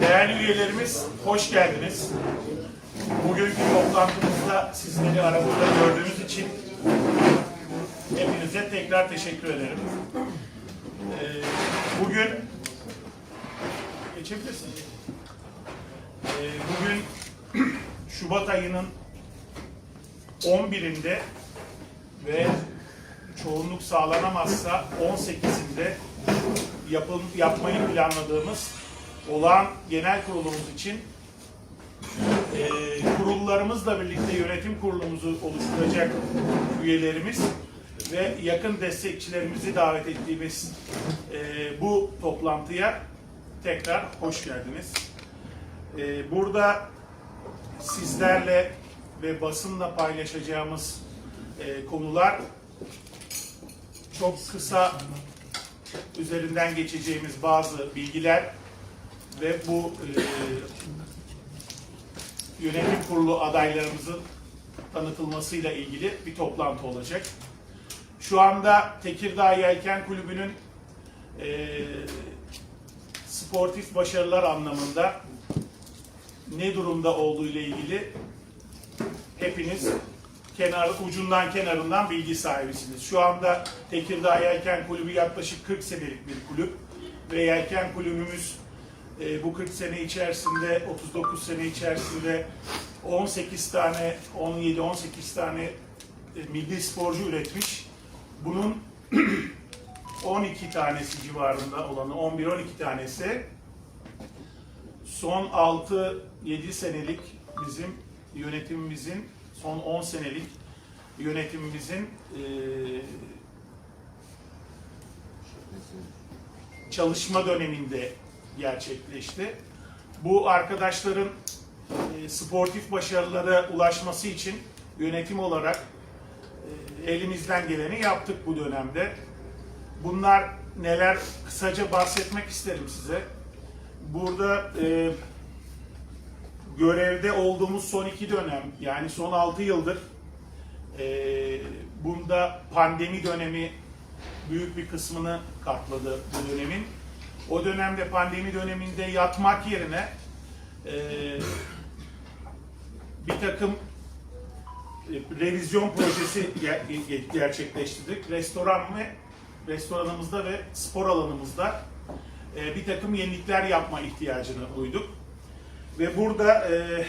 Değerli üyelerimiz, hoş geldiniz. Bugünkü toplantımızda sizleri aramızda gördüğünüz için hepinize tekrar teşekkür ederim. Ee, bugün geçebilirsin. Ee, bugün Şubat ayının 11'inde ve çoğunluk sağlanamazsa 18'inde yapım, yapmayı planladığımız olağan genel kurulumuz için kurullarımızla birlikte yönetim kurulumuzu oluşturacak üyelerimiz ve yakın destekçilerimizi davet ettiğimiz e, bu toplantıya tekrar hoş geldiniz. E, burada sizlerle ve basınla paylaşacağımız e, konular çok kısa üzerinden geçeceğimiz bazı bilgiler ve bu e, yönetim kurulu adaylarımızın tanıtılmasıyla ilgili bir toplantı olacak. Şu anda Tekirdağ Yelken Kulübü'nün e, sportif başarılar anlamında ne durumda olduğu ile ilgili hepiniz kenar ucundan kenarından bilgi sahibisiniz. Şu anda Tekirdağ Yelken Kulübü yaklaşık 40 senelik bir kulüp ve Yelken Kulübümüz e, bu 40 sene içerisinde 39 sene içerisinde 18 tane 17-18 tane e, milli sporcu üretmiş. Bunun 12 tanesi civarında olanı 11-12 tanesi son 6-7 senelik bizim yönetimimizin son 10 senelik yönetimimizin e, çalışma döneminde gerçekleşti. Bu arkadaşların e, sportif başarılara ulaşması için yönetim olarak e, elimizden geleni yaptık bu dönemde. Bunlar neler kısaca bahsetmek isterim size. Burada e, görevde olduğumuz son iki dönem yani son altı yıldır e, bunda pandemi dönemi büyük bir kısmını kapladı bu dönemin. O dönemde pandemi döneminde yatmak yerine e, bir takım e, revizyon projesi ger- ge- gerçekleştirdik. Restoran ve restoranımızda ve spor alanımızda e, bir takım yenilikler yapma ihtiyacını duyduk. Ve burada e,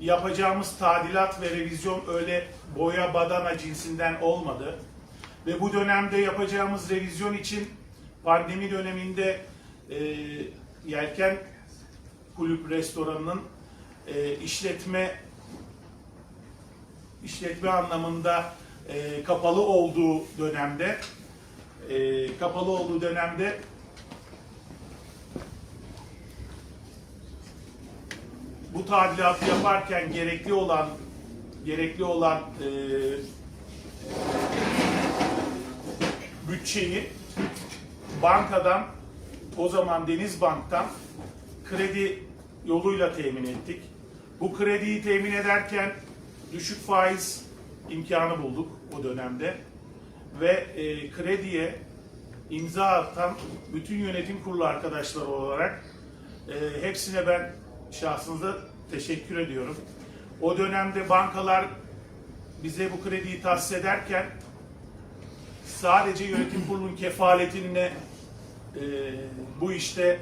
yapacağımız tadilat ve revizyon öyle boya badana cinsinden olmadı. Ve bu dönemde yapacağımız revizyon için pandemi döneminde e, Yelken Kulüp Restoranı'nın e, işletme işletme anlamında e, kapalı olduğu dönemde e, kapalı olduğu dönemde bu tadilatı yaparken gerekli olan gerekli olan e, bütçeyi bankadan o zaman Denizbank'tan kredi yoluyla temin ettik. Bu krediyi temin ederken düşük faiz imkanı bulduk o dönemde ve e, krediye imza atan bütün yönetim kurulu arkadaşlar olarak e, hepsine ben şahsınıza teşekkür ediyorum. O dönemde bankalar bize bu krediyi tahsis ederken sadece yönetim kurulunun kefaletine e, bu işte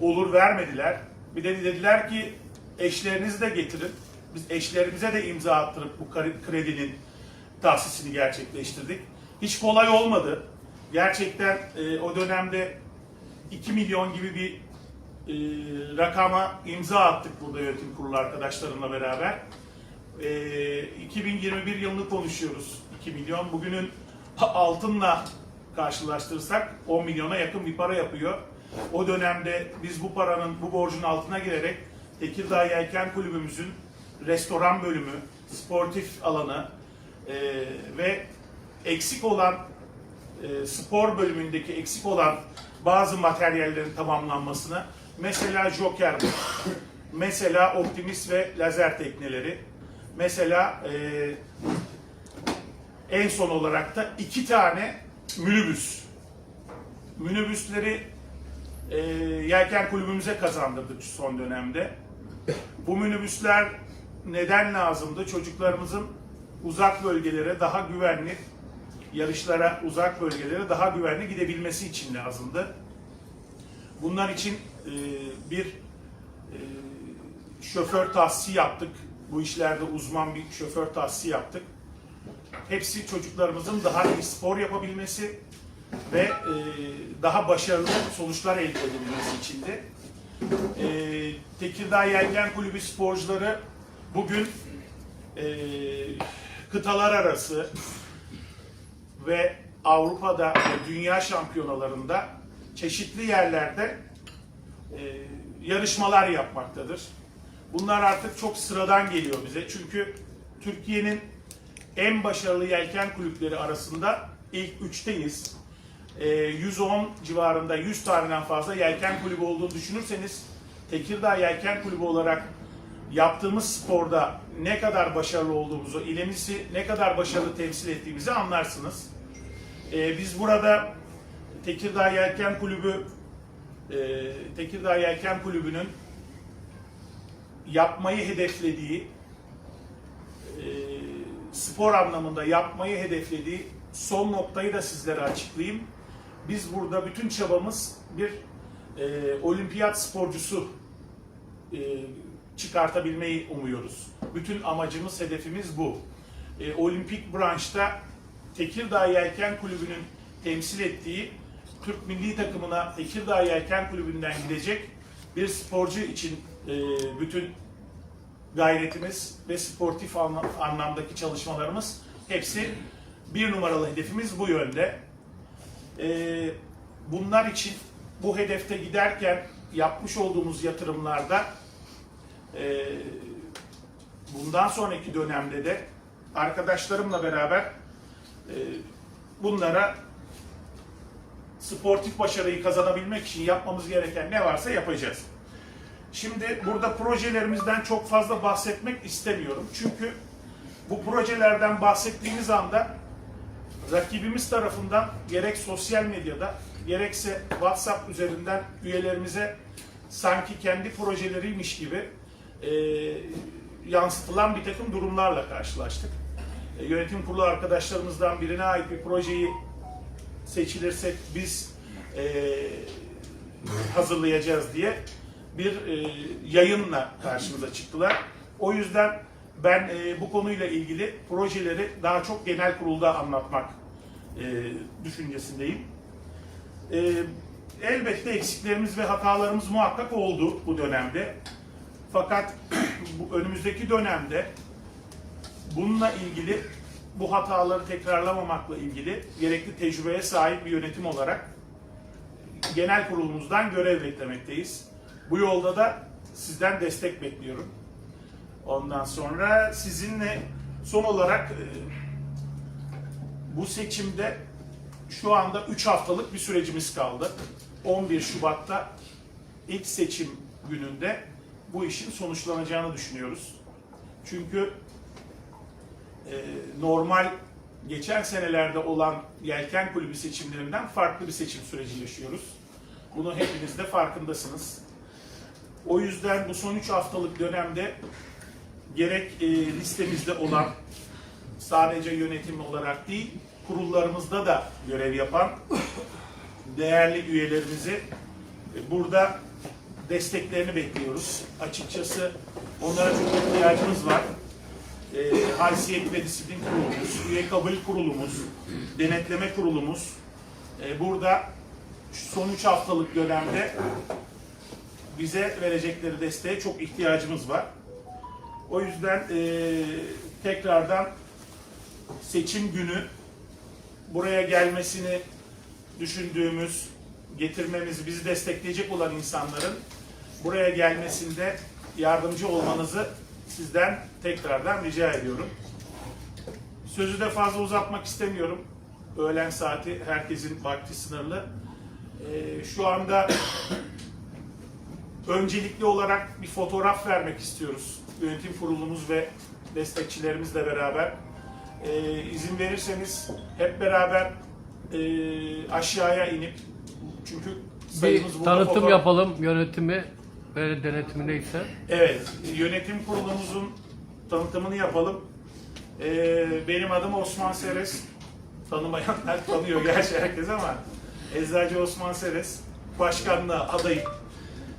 olur vermediler. Bir de dediler ki eşlerinizi de getirin. Biz eşlerimize de imza attırıp bu kre- kredinin tahsisini gerçekleştirdik. Hiç kolay olmadı. Gerçekten e, o dönemde 2 milyon gibi bir e, rakama imza attık burada yönetim kurulu arkadaşlarımla beraber. E, 2021 yılını konuşuyoruz. 2 milyon. Bugünün altınla karşılaştırırsak 10 milyona yakın bir para yapıyor. O dönemde biz bu paranın, bu borcun altına girerek Tekirdağ Yelken Kulübümüzün restoran bölümü, sportif alanı e, ve eksik olan e, spor bölümündeki eksik olan bazı materyallerin tamamlanmasını mesela Joker, mesela Optimist ve lazer tekneleri, mesela e, en son olarak da iki tane minibüs. Minibüsleri e, Yelken Kulübümüze kazandırdık son dönemde. Bu minibüsler neden lazımdı? Çocuklarımızın uzak bölgelere daha güvenli, yarışlara uzak bölgelere daha güvenli gidebilmesi için lazımdı. Bunlar için e, bir e, şoför tahsisi yaptık. Bu işlerde uzman bir şoför tahsisi yaptık. Hepsi çocuklarımızın daha iyi spor yapabilmesi ve e, daha başarılı sonuçlar elde edebilmesi içindi. E, Tekirdağ Yelken Kulübü sporcuları bugün e, kıtalar arası ve Avrupa'da ve dünya şampiyonalarında çeşitli yerlerde e, yarışmalar yapmaktadır. Bunlar artık çok sıradan geliyor bize. Çünkü Türkiye'nin en başarılı yelken kulüpleri arasında ilk üçteyiz. E, 110 civarında 100 taneden fazla yelken kulübü olduğunu düşünürseniz Tekirdağ Yelken Kulübü olarak yaptığımız sporda ne kadar başarılı olduğumuzu, ilimizi ne kadar başarılı temsil ettiğimizi anlarsınız. E, biz burada Tekirdağ Yelken Kulübü e, Tekirdağ Yelken Kulübü'nün yapmayı hedeflediği spor anlamında yapmayı hedeflediği son noktayı da sizlere açıklayayım. Biz burada bütün çabamız bir e, olimpiyat sporcusu e, çıkartabilmeyi umuyoruz. Bütün amacımız, hedefimiz bu. E, olimpik branşta Tekirdağ Yelken Kulübü'nün temsil ettiği Türk milli takımına Tekirdağ Yelken Kulübü'nden gidecek bir sporcu için e, bütün gayretimiz ve sportif anla- anlamdaki çalışmalarımız hepsi bir numaralı hedefimiz bu yönde. Ee, bunlar için bu hedefte giderken yapmış olduğumuz yatırımlarda e, bundan sonraki dönemde de arkadaşlarımla beraber e, bunlara sportif başarıyı kazanabilmek için yapmamız gereken ne varsa yapacağız. Şimdi burada projelerimizden çok fazla bahsetmek istemiyorum. Çünkü bu projelerden bahsettiğimiz anda rakibimiz tarafından gerek sosyal medyada gerekse WhatsApp üzerinden üyelerimize sanki kendi projeleriymiş gibi e, yansıtılan bir takım durumlarla karşılaştık. E, yönetim kurulu arkadaşlarımızdan birine ait bir projeyi seçilirsek biz e, hazırlayacağız diye bir e, yayınla karşımıza çıktılar. O yüzden ben e, bu konuyla ilgili projeleri daha çok genel kurulda anlatmak e, düşüncesindeyim. E, elbette eksiklerimiz ve hatalarımız muhakkak oldu bu dönemde. Fakat bu önümüzdeki dönemde bununla ilgili bu hataları tekrarlamamakla ilgili gerekli tecrübeye sahip bir yönetim olarak genel kurulumuzdan görev beklemekteyiz. Bu yolda da sizden destek bekliyorum. Ondan sonra sizinle son olarak e, bu seçimde şu anda 3 haftalık bir sürecimiz kaldı. 11 Şubat'ta ilk seçim gününde bu işin sonuçlanacağını düşünüyoruz. Çünkü e, normal geçen senelerde olan yelken kulübü seçimlerinden farklı bir seçim süreci yaşıyoruz. Bunu hepiniz de farkındasınız. O yüzden bu son 3 haftalık dönemde gerek e, listemizde olan sadece yönetim olarak değil, kurullarımızda da görev yapan değerli üyelerimizi e, burada desteklerini bekliyoruz. Açıkçası onlara çok ihtiyacımız var. E, haysiyet ve disiplin kurulumuz, üye kabul kurulumuz, denetleme kurulumuz e, burada son 3 haftalık dönemde bize verecekleri desteğe çok ihtiyacımız var. O yüzden eee, tekrardan seçim günü buraya gelmesini düşündüğümüz, getirmemizi, bizi destekleyecek olan insanların buraya gelmesinde yardımcı olmanızı sizden tekrardan rica ediyorum. Sözü de fazla uzatmak istemiyorum. Öğlen saati herkesin vakti sınırlı. Ee, şu anda öncelikli olarak bir fotoğraf vermek istiyoruz. Yönetim kurulumuz ve destekçilerimizle beraber. Ee, izin verirseniz hep beraber e, aşağıya inip çünkü sayımız Bir tanıtım fotoğraf- yapalım yönetimi ve denetimi neyse. Evet, yönetim kurulumuzun tanıtımını yapalım. Ee, benim adım Osman Seres. Tanımayanlar tanıyor gerçi herkes ama Eczacı Osman Seres. Başkanlığa adayım.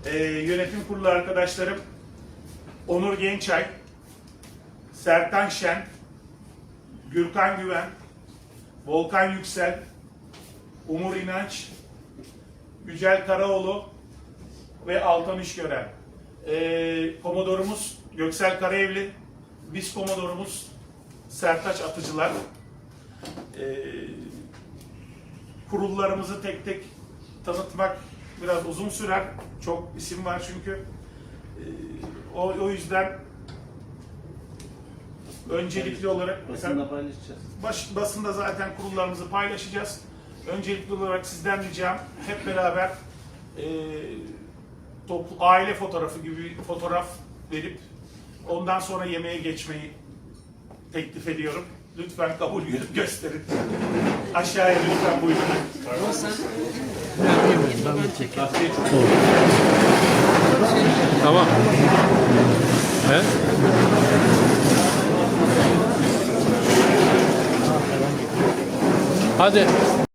Ee, yönetim kurulu arkadaşlarım Onur Gençay, Serkan Şen, Gürkan Güven, Volkan Yüksel, Umur İnanç, Yücel Karaoğlu, ve Altan İşgören. Ee, komodorumuz Göksel Karaevli, biz komodorumuz Sertaç Atıcılar. Ee, kurullarımızı tek tek tanıtmak biraz uzun sürer. Çok isim var çünkü. Ee, o, o yüzden öncelikli olarak Basında paylaşacağız. Baş, basında zaten kurullarımızı paylaşacağız. Öncelikli olarak sizden ricam hep beraber e, toplu, aile fotoğrafı gibi fotoğraf verip ondan sonra yemeğe geçmeyi teklif ediyorum. Lütfen kabul gö- gösterin. Aşağıya lütfen buyurun. Tamam. He? Hadi.